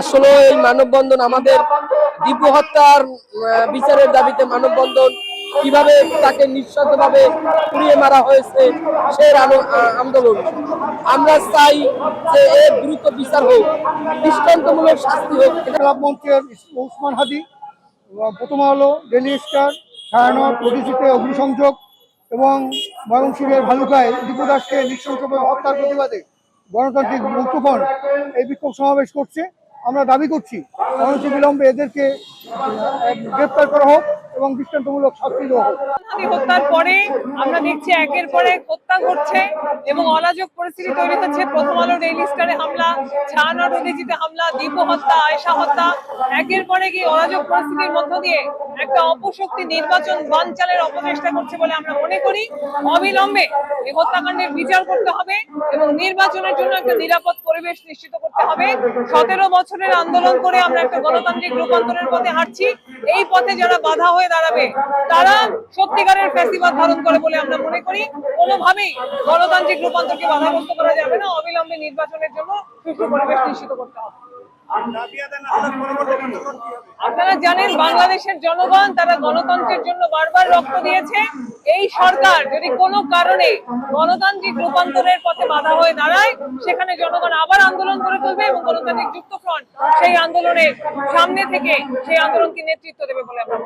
আসলে এই মানববন্ধন আমাদের দিব্য হত্যার বিচারের দাবিতে মানববন্ধন কীভাবে তাকে নিঃশব্দভাবে পুড়িয়ে মারা হয়েছে, সে আন্দোলন। আমরা চাই যে এর দ্রুত বিচার হোক, দৃষ্টান্তমূলক শাস্তি হোক। মঞ্চের উসমান হাদি প্রথম আলো ডেলি স্টার ছায়ানট ওডিসিতে অগ্নিসংযোগ, এবং ময়মনসিংহের ভালুকায় দীপু দাসকে নৃশংসভাবে হত্যার প্রতিবাদে গণতান্ত্রিক মুক্তফ্রন্ট এই বিক্ষোভ সমাবেশ করছে। আমরা দাবি করছি বিলম্বে এদেরকে গ্রেপ্তার করা হোক এবং দৃষ্টান্তমূলক শাস্তি দেওয়া হোক। হত্যার পরে আমরা দেখছি একের পর হত্যা ঘটছে এবং অরাজক পরিস্থিতি তৈরি হচ্ছে। প্রথম আলো ডেইলি স্টারে হামলা, ছায়ানট অধিজিতে হামলা, দীপু হত্যা আয়সা হত্যা। একের পর এক এই পরিস্থিতির মধ্য দিয়ে একটা অপশক্তি নির্বাচন বানচালের অপচেষ্টা করছে বলে আমরা মনে করি। অবিলম্বে এই হত্যাকাণ্ডের বিচার করতে হবে নির্বাচনের জন্য একটা নিরাপদ পরিবেশ নিশ্চিত করতে হবে। সতেরো বছরের আন্দোলন করে আমরা একটা গণতান্ত্রিক রূপান্তরের পথে হাঁটছি। এই পথে যারা বাধা হয়ে দাঁড়াবে, তারা সত্যিকারের ফ্যাসিবাদ ধারণ করে বলে আমরা মনে করি। কোনোভাবেই গণতান্ত্রিক রূপান্তরকে বাধাগ্রস্ত করা যাবে না। অবিলম্বে নির্বাচনের জন্য সুষ্ঠু পরিবেশ নিশ্চিত করতে হবে। আপনারা জানেন বাংলাদেশের জনগণ, তারা গণতন্ত্রের জন্য বারবার রক্ত দিয়েছে। এই সরকার যদি কোনো কারণে গণতান্ত্রিক রূপান্তরের পথে বাধা হয়ে দাঁড়ায়, সেখানে জনগণ আবার আন্দোলন করে তুলবে এবং গণতান্ত্রিক যুক্ত ফ্রন্ট সেই আন্দোলনের সামনে থেকে সেই আন্দোলনকে নেতৃত্ব দেবে বলে আমরা